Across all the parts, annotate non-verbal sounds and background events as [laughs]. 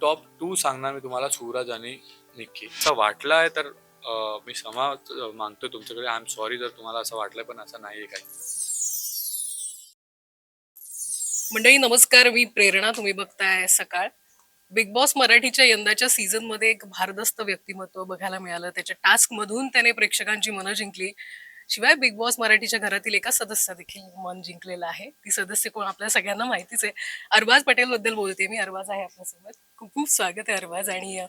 Top two सांगणार मी तुम्हाला सूरज आणि निक्की. असं वाटलं आहे तर मी क्षमा मागतोय तुमच्याकडे. आय एम सॉरी जर तुम्हाला असं वाटलंय पण असं नाही आहे काही. मंडळी नमस्कार. मी प्रेरणा तुम्ही बघताय सकाळ. बिग बॉस मराठीच्या यंदाच्या सीझनमध्ये एक भारदस्त व्यक्तिमत्व बघायला मिळालं. त्याच्या टास्क मधून त्याने प्रेक्षकांची मनं जिंकली. शिवाय बिग बॉस मराठीच्या घरातील एका सदस्य देखील मन जिंकलेलं आहे. ती सदस्य कोण आपल्या सगळ्यांना माहितीच आहे. अरबाज पटेल बद्दल बोलते मी. अरबाज आहे आपल्यासोबत. खूप खूप स्वागत आहे अरबाज आणि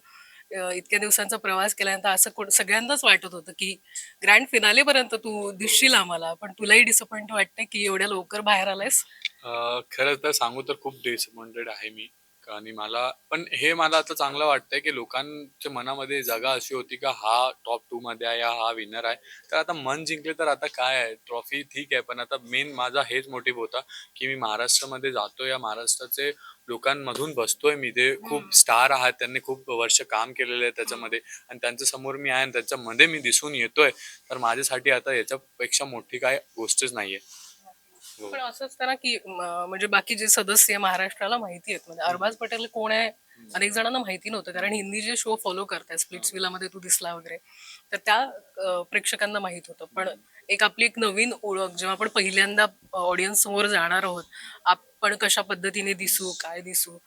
इतक्या दिवसांचा प्रवास केल्यानंतर असं कोण सगळ्यांनाच वाटत होतं की ग्रँड फिनाले पर्यंत तू दिसशील आम्हाला. पण तुलाही डिसअपॉइंट वाटतं की एवढ्या लवकर बाहेर आलायस? खरं तर सांगू तर खूप डिसअपॉइंटेड आहे मी. आणि मला पण हे मला आता चांगलं वाटतंय की लोकांच्या मनामध्ये जागा अशी होती का हा टॉप टू मध्ये आहे हा विनर आहे. तर आता मन जिंकले तर आता काय आहे? ट्रॉफी ठीक आहे पण आता मेन माझा हेच मोटिव्ह होता की मी महाराष्ट्रामध्ये जातो या महाराष्ट्राचे लोकांमधून बसतोय मी. ते खूप स्टार आहात. त्यांनी खूप वर्ष काम केलेले आहे त्याच्यामध्ये. आणि त्यांच्यासमोर मी आहे आणि त्याच्यामध्ये मी दिसून येतोय. तर माझ्यासाठी आता याच्यापेक्षा मोठी काय गोष्टच नाहीये. पण असं असतं ना की म्हणजे बाकी जे सदस्य महाराष्ट्राला माहिती आहेत म्हणजे अरबाज पटेल कोण आहे अनेक जणांना माहिती नव्हतं कारण हिंदी जे शो फॉलो करताय स्प्लिट्समध्ये तू दिसला वगैरे तर त्या प्रेक्षकांना माहीत होतं. पण एक आपली एक नवीन ओळख जेव्हा आपण पहिल्यांदा ऑडियन्स समोर जाणार आहोत आपण कशा पद्धतीने दिसू काय दिसू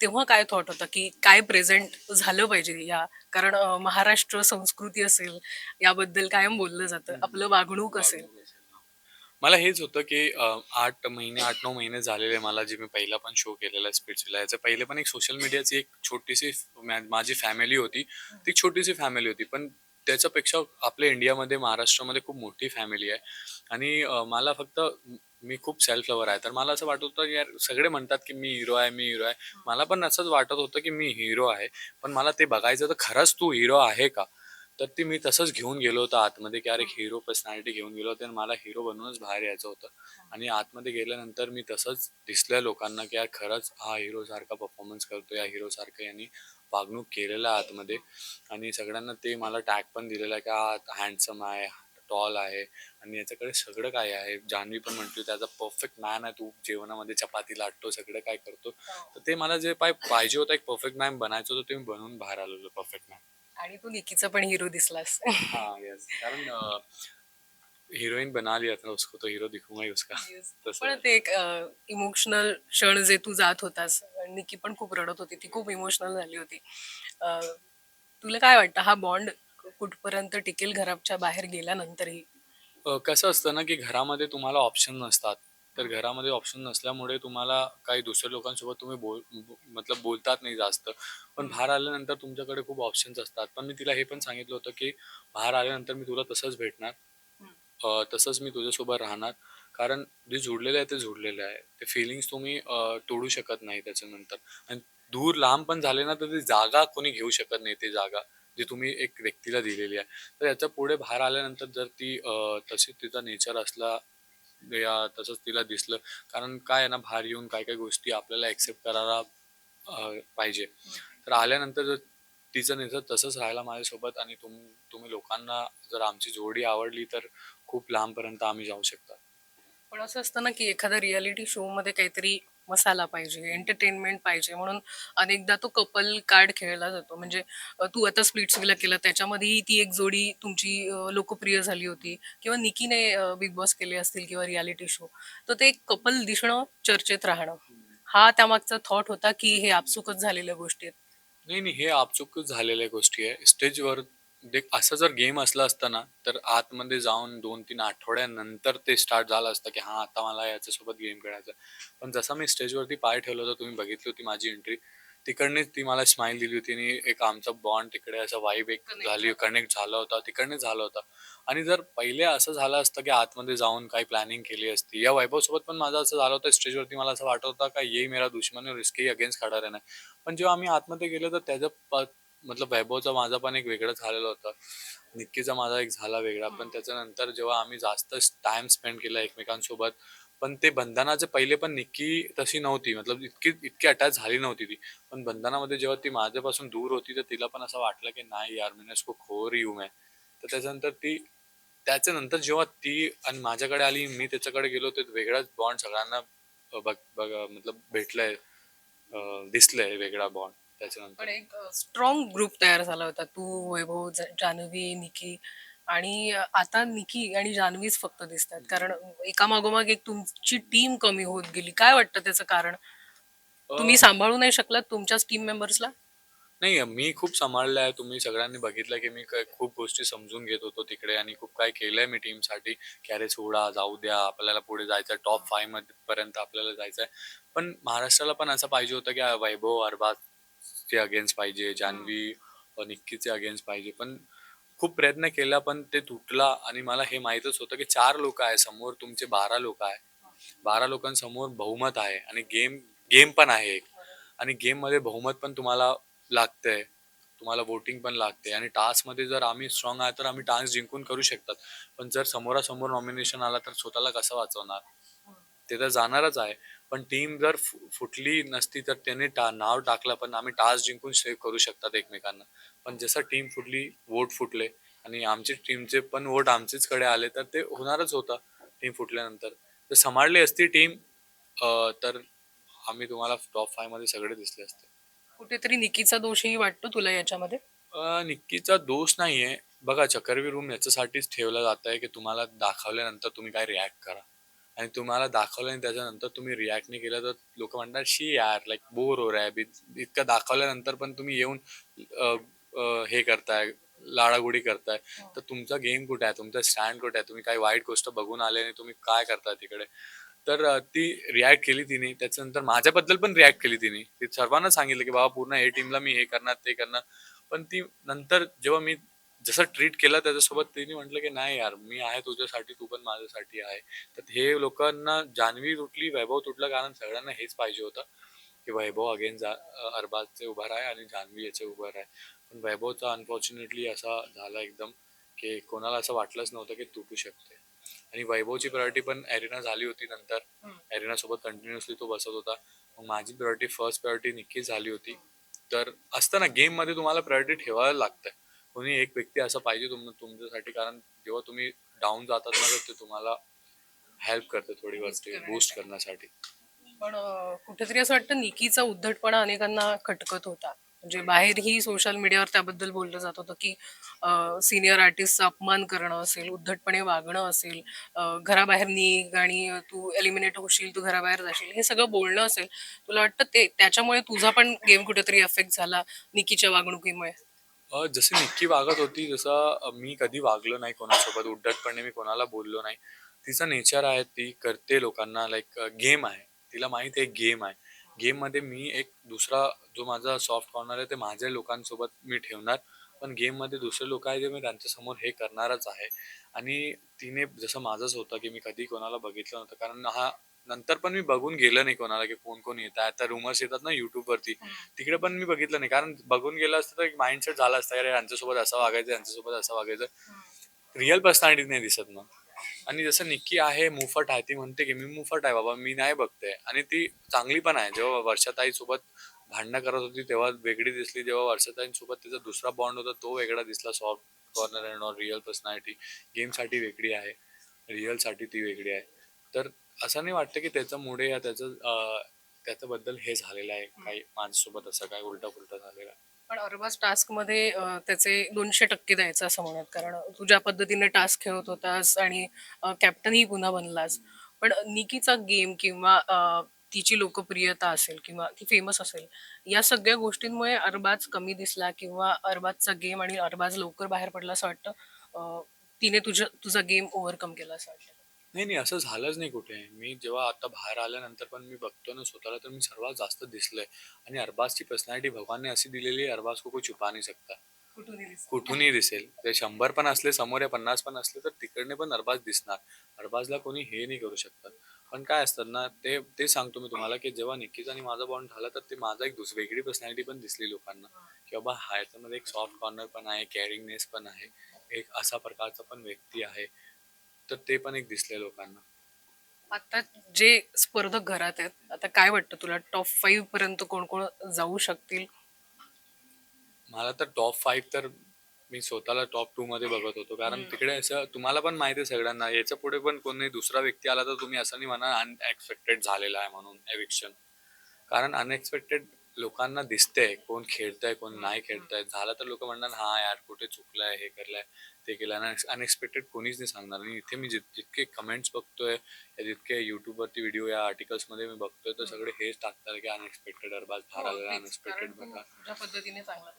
तेव्हा काय थॉट होता की काय प्रेझेंट झालं पाहिजे या? कारण महाराष्ट्र संस्कृती असेल याबद्दल कायम बोललं जातं आपलं वागणूक असेल. मला हेच होतं की आठ महिने आठ नऊ महिने झालेले मला जे मी पहिला पण शो केलेला आहे स्पिरिच्युअल याच्या पहिले पण एक सोशल मीडियाची एक छोटीशी माझी फॅमिली होती. ती एक छोटीशी फॅमिली होती. पण त्याच्यापेक्षा आपल्या इंडियामध्ये महाराष्ट्रामध्ये खूप मोठी फॅमिली आहे. आणि मला फक्त मी खूप सेल्फ लवर आहे. तर मला असं वाटत होतं की यार सगळे म्हणतात की मी हिरो आहे मी हिरो आहे. मला पण असंच वाटत होतं की मी हिरो आहे. पण मला ते बघायचं तर खरंच तू हिरो आहे का? तर ती मी तसंच घेऊन गेलो होतो आतमध्ये की अरे हिरो पर्सनॅलिटी घेऊन गेलो होतो आणि मला हिरो बनवूनच बाहेर यायचं होतं. आणि आतमध्ये गेल्यानंतर मी तसंच दिसलंय लोकांना की यार खरंच हा हिरो सारखा परफॉर्मन्स करतो या हिरो सारखं यांनी वागणूक केलेलं आहे आतमध्ये. आणि सगळ्यांना ते मला टॅग पण दिलेला आहे की हा हँडसम आहे टॉल आहे आणि याच्याकडे सगळं काय आहे. जान्हवी पण म्हणतो त्याचा परफेक्ट मॅन आहे तू जेवणामध्ये चपाती लाटतो सगळं काय करतो. तर ते मला जे पाय पाहिजे होतं एक परफेक्ट मॅन बनायचं होतं ते मी बनवून बाहेर आलेलो परफेक्ट मॅन आणि तू निकीचा पण हिरो दिसलास हाँ यस कारण हीरोइन बना लिया था उसको तो हीरो दिखूंगा ही उसका [laughs] तसं पण ते एक इमोशनल क्षण जे तू जात होतास निकी पण खूप रडत होती. ती खूप इमोशनल झाली होती. अं, तुला काय वाटतं? हा बॉन्ड कुठपर्यंत टिकेल? घराच्या बाहेर गेल्यानंतरही? अ, कसं असतं ना की घरामध्ये तुम्हाला ऑप्शन नसतात. तर घरामध्ये ऑप्शन नसल्यामुळे तुम्हाला काही दुसऱ्या लोकांसोबत तुम्ही बोल बो- मतलब बोलतात नाही जास्त. पण बाहेर आल्यानंतर तुमच्याकडे खूप ऑप्शन्स असतात. पण मी तिला हे पण सांगितलं होतं की बाहेर आल्यानंतर मी तुला तसंच भेटणार. अ, तसंच मी तुझ्यासोबत राहणार. कारण जे जुडलेलं आहे ते जुडलेलं आहे. ते फिलिंग्स तुम्ही अ, तोडू शकत नाही त्याच्यानंतर. आणि दूर लांब पण झाले ना तर ती जागा कोणी घेऊ शकत नाही ती जागा जी तुम्ही एक व्यक्तीला दिलेली आहे. तर याच्यापुढे बाहेर आल्यानंतर जर ती अ, तशी तिचा नेचर असला या तसंच तिला दिसलं. कारण काय आहे ना बाहेर येऊन काय काय गोष्टी आपल्याला ऍक्सेप्ट करायला पाहिजे. तर आल्यानंतर जर तिचं नेचर तसंच राहायला माझ्यासोबत आणि तुम तुम्ही लोकांना जर आमची जोडी आवडली तर खूप लांबपर्यंत आम्ही जाऊ शकता. पण असं असतं ना की एखाद्या रियालिटी शो मध्ये काहीतरी मसाला पाहिजे एंटरटेनमेंट पाहिजे म्हणून अनेकदा तो कपल कार्ड खेळला जातो. म्हणजे तू आता स्प्लिट्स विला केलं त्याच्यामध्येही ती एक जोडी तुमची लोकप्रिय झाली होती. किंवा निकीने बिग बॉस केले असतील किंवा रियालिटी शो तर ते कपल दिसणं चर्चेत राहणं. हा त्यामागचा थॉट होता की हे आपसुकच झालेल्या गोष्टी आहेत. नाही नाही हे आपसुकच झालेल्या गोष्टी आहे. स्टेजवर देख असं जर गेम असला असता ना तर आतमध्ये जाऊन दोन तीन आठवड्यानंतर ते स्टार्ट झालं असतं की हा आता मला याच्यासोबत गेम खेळायचा आहे. पण जसा मी स्टेजवरती पाय ठेवला होता तुम्ही बघितली होती माझी एंट्री तिकडनेच ती मला स्माइल दिली होती आणि एक आमचा बॉन्ड तिकडे असं वाईब एक झाली कनेक्ट झाला होता तिकडने झाला होता आणि जर पहिले असं झालं असतं की आतमध्ये जाऊन काही प्लॅनिंग केली असती या वैभव सोबत पण माझं असं झालं होतं स्टेजवरती मला असं वाटत होतं का ये मेरा दुश्मन है और इसके अगेन्स्ट खडा रहना है. पण जेव्हा आम्ही आतमध्ये गेलो तर त्याचं प- मतलब वैभवचा माझा पण एक वेगळं झालेलं होतं. निक्कीचा माझा एक झाला वेगळा. पण त्याच्यानंतर जेव्हा आम्ही जास्त टाइम स्पेंड केला एकमेकांसोबत पण ते बंधनाचे पहिले पण निक्की तशी नव्हती. मतलब इतकी इतकी अटॅच झाली नव्हती ती. पण बंधनामध्ये जेव्हा ती माझ्यापासून दूर होती तर तिला पण असं वाटलं की नाही यार मैंने इसको खो रही हूं मैं. तर त्याच्यानंतर ती त्याच्यानंतर जेव्हा ती आणि माझ्याकडे आली मी त्याच्याकडे गेलो ते वेगळाच बॉन्ड सगळ्यांना बघ बघ मतलब भेटलंय दिसलंय वेगळा बॉन्ड त्याच्यानंतर. पण एक स्ट्रॉंग ग्रुप तयार झाला होता. तू वैभव ज- जान्हवी निकी आणि आता निकी आणि जान्हवीच फक्त दिसतात. कारण एका मागोमाग एक तुमची टीम कमी होत गेली. काय वाटतं त्याचं कारण? तुम्ही सांभाळू नाही शकलात तुमच्याच टीम मेंबर्सला नाही मी खूप सांभाळलं आहे. तुम्ही सगळ्यांनी बघितलं की मी काय- खूप गोष्टी समजून घेत होतो तिकडे आणि खूप काय केलंय मी टीमसाठी की अरे सोडा जाऊ द्या. आपल्याला पुढे जायचं टॉप फाईव्हमध्ये पर्यंत आपल्याला जायचंय. पण महाराष्ट्राला पण असं पाहिजे होतं की वैभव अरबाजचे अगेन्स्ट पाहिजे जान्हवी निक्कीचे अगेन्स्ट पाहिजे. पण खूप प्रयत्न केला पण ते तुटला आणि मला हे माहीतच होतं की चार लोक आहे समोर तुमचे बारा लोक आहे. बारा लोकांसमोर बहुमत आहे आणि गेम गेम पण आहे एक. आणि गेममध्ये बहुमत पण तुम्हाला लागतंय. तुम्हाला वोटिंग पण लागते आणि टास्कमध्ये जर आम्ही स्ट्रॉंग आहे तर आम्ही टास्क जिंकून करू शकतात. पण जर समोरासमोर नॉमिनेशन आला तर स्वतःला कसं वाचवणार? ते तर जाणारच आहे. पण टीम जर फुटली नसती तर त्याने टा नाव टाकलं पण आम्ही टास्क जिंकून सेव्ह करू शकतात एकमेकांना. पण जसं टीम फुटली वोट फुटले आणि आमचे टीमचे पण वोट आमचेच कडे आले तर ते होणारच होतं टीम फुटल्यानंतर. जर सांभाळली असती टीम तर आम्ही तुम्हाला टॉप फायमध्ये सगळे दिसले असते. कुठेतरी निकीचा दोषही वाटतो तुला याच्यामध्ये? निक्कीचा दोष नाहीये. बघा चक्रवी रूम याच्यासाठीच ठेवला जात आहे की तुम्हाला दाखवल्यानंतर तुम्ही काय रिॲक्ट करा. आणि तुम्हाला दाखवलं आणि त्याच्यानंतर तुम्ही रिॲक्ट नाही केलं तर लोक म्हणतात शी यार लाईक बोर हो रहा है इतकं दाखवल्यानंतर पण तुम्ही येऊन अ, अ, हे करताय लाडागुडी करताय. तर तुमचा गेम कुठे आहे? तुमचा स्टँड कुठे आहे? तुम्ही काही वाईट गोष्ट बघून आले आणि तुम्ही काय करताय तिकडे? तर अ, ती रिॲक्ट केली तिने. त्याच्यानंतर माझ्याबद्दल पण रिॲक्ट केली तिने. ती सर्वांना सांगितलं की बाबा पूर्ण हे टीमला मी हे करणार ते करणार. पण ती नंतर जेव्हा मी जसं ट्रीट केलं त्याच्यासोबत तिने म्हटलं की नाही यार मी आहे तुझ्यासाठी तू पण माझ्यासाठी आहे. तर हे लोकांना जान्हवी तुटली वैभव तुटलं कारण सगळ्यांना हेच पाहिजे होतं की वैभव अगेन जा अरबाजचे उभा आहे आणि जान्हवी याचे उभं आहे पण वैभवचा अनफॉर्च्युनेटली असा झाला एकदम की कोणाला असं वाटलंच नव्हतं की तुटू शकते. आणि वैभवची प्रायोरिटी पण एरिना झाली होती नंतर. एरिना सोबत कंटिन्युअसली तो बसत होता. मग माझी प्रायोरिटी फर्स्ट प्रायोरिटी नक्कीच झाली होती. तर असतं ना गेममध्ये तुम्हाला प्रायोरिटी ठेवायला लागतं कोणी एक व्यक्ती असं पाहिजे तुम तुमच्यासाठी कारण जेव्हा तुम्ही डाऊन जातात ना तर ते तुम्हाला हेल्प करते थोडी गोष्टी बूस्ट करण्यासाठी. पण कुठेतरी असं वाटतं निकीचा उद्धटपणा अनेकांना खटकत होता. म्हणजे बाहेरही सोशल मीडियावर त्याबद्दल बोललं जात होतं की सिनियर आर्टिस्टचा अपमान करणं असेल उद्धटपणे वागणं असेल घराबाहेर निघ आणि तू एलिमिनेट होशील तू घराबाहेर जाशील हे सगळं बोलणं असेल तुला वाटतं ते त्याच्यामुळे तुझा पण गेम कुठेतरी अफेक्ट झाला निकीच्या वागणुकीमुळे? जशी निक्की वागत होती जसं मी कधी वागलो नाही कोणासोबत. उड्डटपणे मी कोणाला बोललो नाही. तिचं नेचर आहे ती करते लोकांना लाईक गेम आहे. तिला माहीत आहे गेम आहे. गेममध्ये मी एक दुसरा जो माझा सॉफ्ट कॉर्नर आहे ते माझ्या लोकांसोबत मी ठेवणार. पण गेममध्ये दुसरे लोक आहे जे मी त्यांच्यासमोर हे करणारच आहे. आणि तिने जसं माझंच होतं की मी कधी कोणाला बघितलं नव्हतं. कारण हा नंतर पण मी बघून गेलं नाही कोणाला की कोण कोण येत आहे. आता रुमर्स येतात ना युट्यूब वरती. तिकडे पण मी बघितलं नाही. कारण बघून गेलं असतं तर एक माइंडसेट झाला असता अरे यांच्यासोबत असं वागायचं यांच्यासोबत असं वागायचं. रिअल पर्सनॅलिटी नाही दिसत मग आणि जसं निक्की आहे मुफट आहे ती म्हणते की मी मुफट आहे बाबा मी नाही बघते. आणि ती चांगली पण आहे. जेव्हा वर्षाताई सोबत भांडणं करत होती तेव्हा वेगळी दिसली. जेव्हा वर्षाताईंसोबत तिचा दुसरा बॉन्ड होता तो वेगळा दिसला. Soft corner and or real personality गेमसाठी वेगळी आहे. रिअलसाठी ती वेगळी आहे. तर असं नाही वाटतं की त्याच्यामुळे या त्याचं अं, त्याच्याबद्दल हे झालेलं आहे काही माझ्यासोबत असं काय उलटा पुलटा झालेला आहे. पण अरबाज टास्कमध्ये अ, त्याचे दोनशे टक्के द्यायचं असं म्हणत कारण तू ज्या पद्धतीने टास्क खेळत होतास आणि कॅप्टनही पुन्हा बनलास. पण निकीचा गेम किंवा अ, तिची लोकप्रियता असेल किंवा ती फेमस असेल या सगळ्या गोष्टींमुळे अरबाज कमी दिसला किंवा अरबाजचा गेम आणि अरबाज लवकर बाहेर पडला असं वाटतं? अ, तिने तुझ्या तुझा गेम ओव्हरकम केला असं वाटतं? नाही नाही असं झालंच नाही कुठे. मी जेव्हा आता बाहेर आल्यानंतर पण मी बघतो ना स्वतःला तर मी सर्वात जास्त दिसलोय. आणि अरबाजची पर्सनॅलिटी भगवानने अशी दिलेली आहे अरबाज को कोई छुपा नाही सकता. कुठूनही दिसेल. ते शंभर पण असले समोर या पन्नास पण असले तर तिकडने पण अरबाज दिसणार. अरबाजला कोणी हे नाही करू शकतात पण काय असतात ना ते ते सांगतो मी तुम्हाला की जेव्हा निक्कीचा आणि माझा बॉन्ड झाला तर ते माझा एक दुसरी वेगळी पर्सनॅलिटी पण दिसली लोकांना. की बाबा हा याच्यामध्ये एक सॉफ्ट कॉर्नर पण आहे केअरिंगनेस पण आहे. एक असा प्रकारचा पण व्यक्ती आहे. तर ते पण एक दिसले लोकांना. आता जे स्पर्धक घरात आहेत आता काय वाटतं तुला? टॉप फाईव्ह पर्यंत कोण कोण जाऊ शकतील? मला तर टॉप फाईव्ह तर मी स्वतःला टॉप टू मध्ये बघत होतो. कारण तिकडे असं तुम्हाला पण माहिती आहे सगळ्यांना याच्यापुढे पण कोणी दुसरा व्यक्ती आला तर तुम्ही असं नाही म्हणा अनएक्सपेक्टेड झालेला आहे म्हणून एविक्शन कारण अनएक्सपेक्टेड लोकांना दिसतंय कोण खेळतंय कोण नाही खेळतंय. झालं तर लोक म्हणणार हा यार कुठे चुकलंय हे करलंय. ते केलं. अनएक्सपेक्टेड कोणीच नाही सांगणार. आणि इथे मी जित- जितके कमेंट्स बघतोय या जितके युट्यूबवरती व्हिडिओ या आर्टिकल्समध्ये मी बघतोय तर सगळे हेच टाकतात की अनएक्सपेक्टेड अरबाज आलेला हो, तेच. अनएक्सपेक्टेड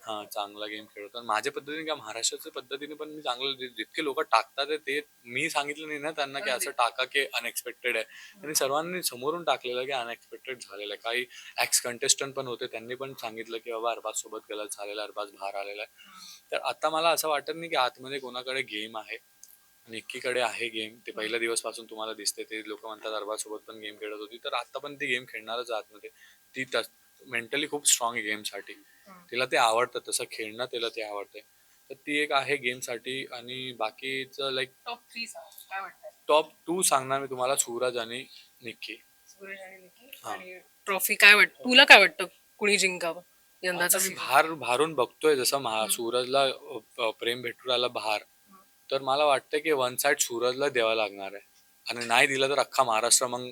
हा चांगला गेम खेळतो. आणि माझ्या पद्धतीने का महाराष्ट्राच्या पद्धतीने पण मी चांगलं जितके लोक टाकतात ते मी सांगितलं नाही ना त्यांना की असं टाका की अनएक्सपेक्टेड आहे. आणि सर्वांनी समोरून टाकलेलं की अनएक्सपेक्टेड झालेलं आहे. काही ऍक्स कंटेस्टंट पण होते त्यांनी पण सांगितलं की बाबा अरबाज सोबत गलत झालेला अरबाज बाहेर आलेला आहे. तर आता मला असं वाटत नाही की आतमध्ये कोणाकडे गेम आहे निक्कीकडे आहे गेम ते पहिल्या दिवसपासून तुम्हाला दिसते ते लोक म्हणतात अरबाज सोबत पण गेम खेळत होती. तर आता पण ती गेम खेळणारच आतमध्ये ती. मेंटली खूप स्ट्रॉंग आहे गेमसाठी तिला ते आवडतं तसं खेळणं तिला ते आवडतंय. तर ती एक आहे गेमसाठी आणि बाकीचं like top three top two सांगणार मी तुम्हाला सूरज आणि निक्की. सूरज आणि निकी हा. आणि ट्रॉफी काय वाटत तुला काय वाटतं कुणी जिंकावं? यंदाचा आता मी season? भार भारून बघतोय जसं महा सूरजला अ, अ, प्रेम भेटू राहिला भार तर मला वाटतं की वन साइड सूरजला द्यावा लागणार आहे. आणि नाही दिलं तर अख्खा महाराष्ट्र मग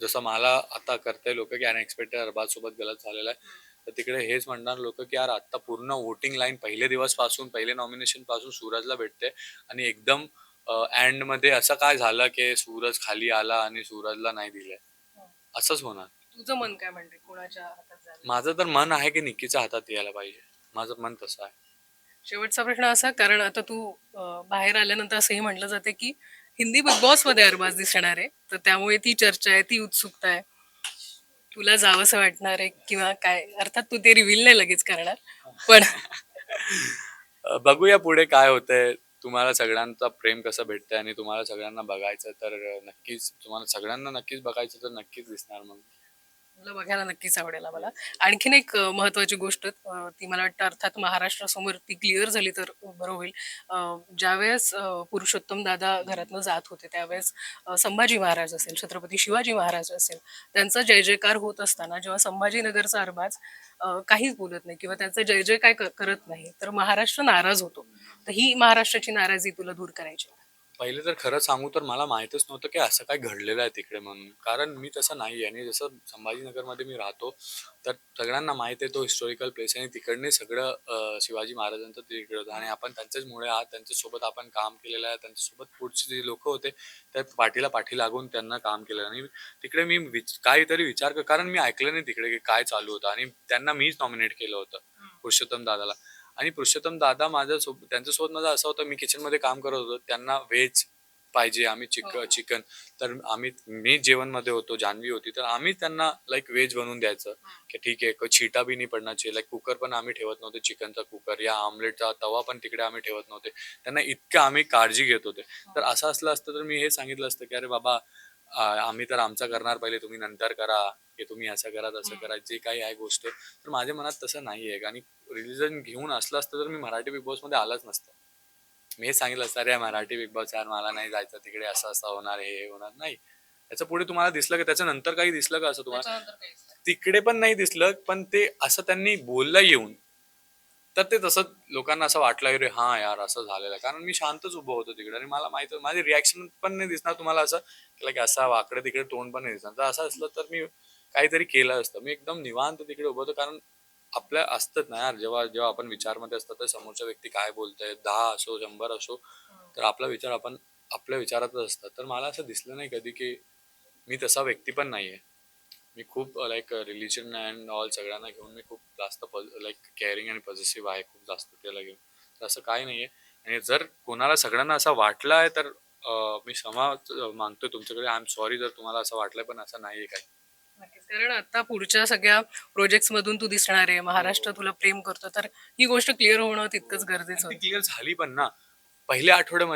जसं मला आता करते लोक की अनएक्सपेक्टेड अरबाज सोबत गलत झालेला आहे. तर तिकडे हेच म्हणणार लोक की यार आता पूर्ण वोटिंग लाईन पहिले दिवसपासून पहिले नॉमिनेशनपासून सूरजला भेटते आणि एकदम एंडमध्ये असं काय झालं की सूरज खाली आला आणि सूरजला नाही दिलंय? असंच होणार. तुझं मन काय म्हणते कोणाच्या हातात माझं तर मन आहे की निक्कीच्या हातात यायला पाहिजे. माझं मन तसं आहे. शेवटचा प्रश्न असा कारण आता तू अं, बाहेर आल्यानंतर असंही म्हटलं जाते की हिंदी बिग बॉसमध्ये अरबाज दिसणार आहे. तर त्यामुळे ती चर्चा आहे ती उत्सुकता आहे. तुला जावंसं वाटणार आहे किंवा काय? अर्थात तू ते रिव्हील नाही लगेच करणार. पण [laughs] अ, बघूया पुढे काय होतंय. तुम्हाला सगळ्यांचा प्रेम कसं भेटतंय आणि तुम्हाला सगळ्यांना बघायचं तर नक्कीच तुम्हाला सगळ्यांना नक्कीच बघायचं तर नक्कीच दिसणार मग. मला बघायला नक्कीच आवडेल मला आणखीन एक महत्वाची गोष्ट ती मला वाटतं अर्थात महाराष्ट्रासमोर ती क्लिअर झाली तर बरं होईल. ज्यावेळेस पुरुषोत्तम दादा घरातनं जात होते त्यावेळेस संभाजी महाराज असेल छत्रपती शिवाजी महाराज असेल त्यांचा जय जयकार होत असताना जेव्हा संभाजीनगरचा अरबाज काहीच बोलत नाही किंवा त्यांचा जय जय काय करत नाही तर महाराष्ट्र नाराज होतो. तर ही महाराष्ट्राची नाराजी तुला दूर करायची पहिले तर खरं सांगू तर मला माहितच नव्हतं की असं काय घडलेलं आहे तिकडे म्हणून. कारण मी तसं नाही आणि जसं संभाजीनगरमध्ये मी राहतो तर सगळ्यांना माहीत आहे तो हिस्टॉरिकल प्लेस आहे आणि तिकडने सगळं अं, शिवाजी महाराजांचं तिकडे होतं. आणि आपण त्यांच्याच मुळे आहात. त्यांच्यासोबत आपण काम केलेलं आहे. त्यांच्यासोबत पुढचे जे लोक होते त्या पाठीला पाठी लागून त्यांना काम केलं आणि तिकडे मी विच- काहीतरी विचार कर कारण मी ऐकलं नाही तिकडे की काय चालू होतं. आणि त्यांना मीच नॉमिनेट केलं होतं पुरुषोत्तम दादाला. आणि पुरुषोत्तम दादा माझ्या सोबत त्यांच्यासोबत माझं असं होतं मी किचनमध्ये काम करत होतो त्यांना व्हेज पाहिजे आम्ही चिक हो. चिकन तर आम्ही मी जेवणमध्ये होतो जान्हवी होती तर आम्ही त्यांना लाईक व्हेज बनवून द्यायचं. की ठीक आहे छिटा बी नाही पडणार चाहिए लाईक कुकर पण आम्ही ठेवत नव्हते चिकनचा कुकर या आमलेटचा तवा पण तिकडे आम्ही ठेवत नव्हते. त्यांना इतकं आम्ही काळजी घेत होते. तर असं असलं असतं तर मी हे सांगितलं असतं की अरे बाबा आम्ही तर आमचा करणार पहिले तुम्ही नंतर करा की तुम्ही असं करा तसं करा जे काही आहे गोष्ट. तर माझ्या मनात तसं नाही आहे. आणि रिलिजन घेऊन असलं असतं तर मी मराठी बिग बॉसमध्ये आलाच नसतं. मी हे सांगितलं असतं अरे मराठी बिग बॉस यार मला नाही जायचं तिकडे असं असं होणार हे होणार. नाही. त्याच्या पुढे तुम्हाला दिसलं का? त्याच्या नंतर काही दिसलं का असं तुम्हाला? त्याच्यानंतर. तिकडे पण नाही दिसलं पण ते असं त्यांनी बोललं येऊन तर ते तसं लोकांना असं वाटलं अरे हा यार असं झालेलं आहे. कारण मी शांतच उभं होतो तिकडे आणि मला माहीत माझी रिॲक्शन पण नाही दिसणार तुम्हाला असं की like असा वाकडे तिकडे तोंड पण नाही दिसणार. तर असं असलं तर मी काहीतरी केलं असतं. मी एकदम निवांत तिकडे उभं होतो कारण आपल्या असतात ना यार जेव्हा जेव्हा आपण विचारमध्ये असतात तर समोरच्या व्यक्ती काय बोलतंय? दहा असो शंभर असो तर आपला विचार आपण आपल्या विचारातच असतात. तर मला असं दिसलं नाही कधी की मी तसा व्यक्ती पण नाहीये. मी खूप लाईक रिलिजन अँड ऑल सगळ्यांना घेऊन मी खूप जास्त लाईक केअरिंग आणि पॉझिटिव्ह आहे खूप जास्त त्याला घेऊन. तर असं काही नाहीये. आणि जर कोणाला सगळ्यांना असं वाटलं आहे तर मी क्षमा मागतोय तुमच्याकडे. आय एम सॉरी जर तुम्हाला असं वाटलंय पण असं नाहीये काही. नक्कीच. कारण आता पुढच्या सगळ्या प्रोजेक्ट मधून तू दिसणार आहे. महाराष्ट्र तुला प्रेम करतो. तर ही गोष्ट क्लिअर होणं तितकंच गरजेचं क्लिअर झाली पण ना. पहिल्या आठवड्या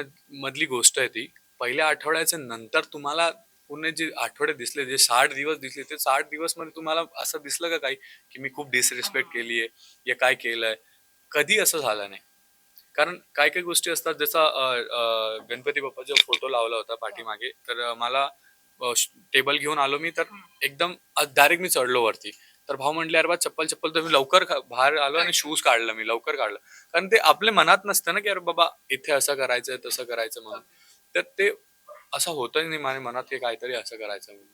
मधली गोष्ट आहे ती. पहिल्या आठवड्याच्या नंतर तुम्हाला पूर्ण जे आठवडे दिसले जे साठ दिवस दिसले ते साठ दिवसमध्ये तुम्हाला असं दिसलं का काही? की मी खूप डिसरिस्पेक्ट केली आहे या काय केलंय? कधी असं झालं नाही? कारण काय काही गोष्टी असतात जसा गणपती बाप्पाचा फोटो लावला होता पाठीमागे तर मला टेबल घेऊन आलो मी तर एकदम डायरेक्ट मी चढलो वरती. तर भाऊ म्हटले अरे बा चप्पल चप्पल तर मी लवकर बाहेर आलो आणि शूज काढलं मी लवकर काढलं. कारण ते आपल्या मनात नसतं ना की अरे बाबा इथे असं करायचं तसं करायचं म्हणून. तर ते असं होतच नाही माझ्या मनात की काहीतरी असं करायचं म्हणून.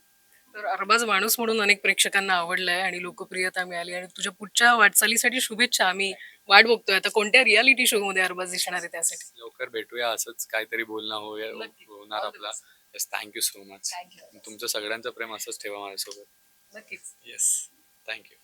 तर अरबाज माणूस म्हणून अनेक प्रेक्षकांना आवडलाय आणि लोकप्रियता मिळाली आणि तुझ्या पुढच्या वाटचालीसाठी शुभेच्छा. आम्ही वाट बघतोय. आता कोणत्या रियालिटी शो मध्ये अरबाज दिसणार आहे त्यासाठी? लवकर भेटूया. असंच काहीतरी बोलणं होऊया नक्की. होणार All the आपला yes thank you so much Thank you. तुमचं सगळ्यांचं प्रेम असंच ठेवा माझ्यासोबत. नक्कीच. Yes thank you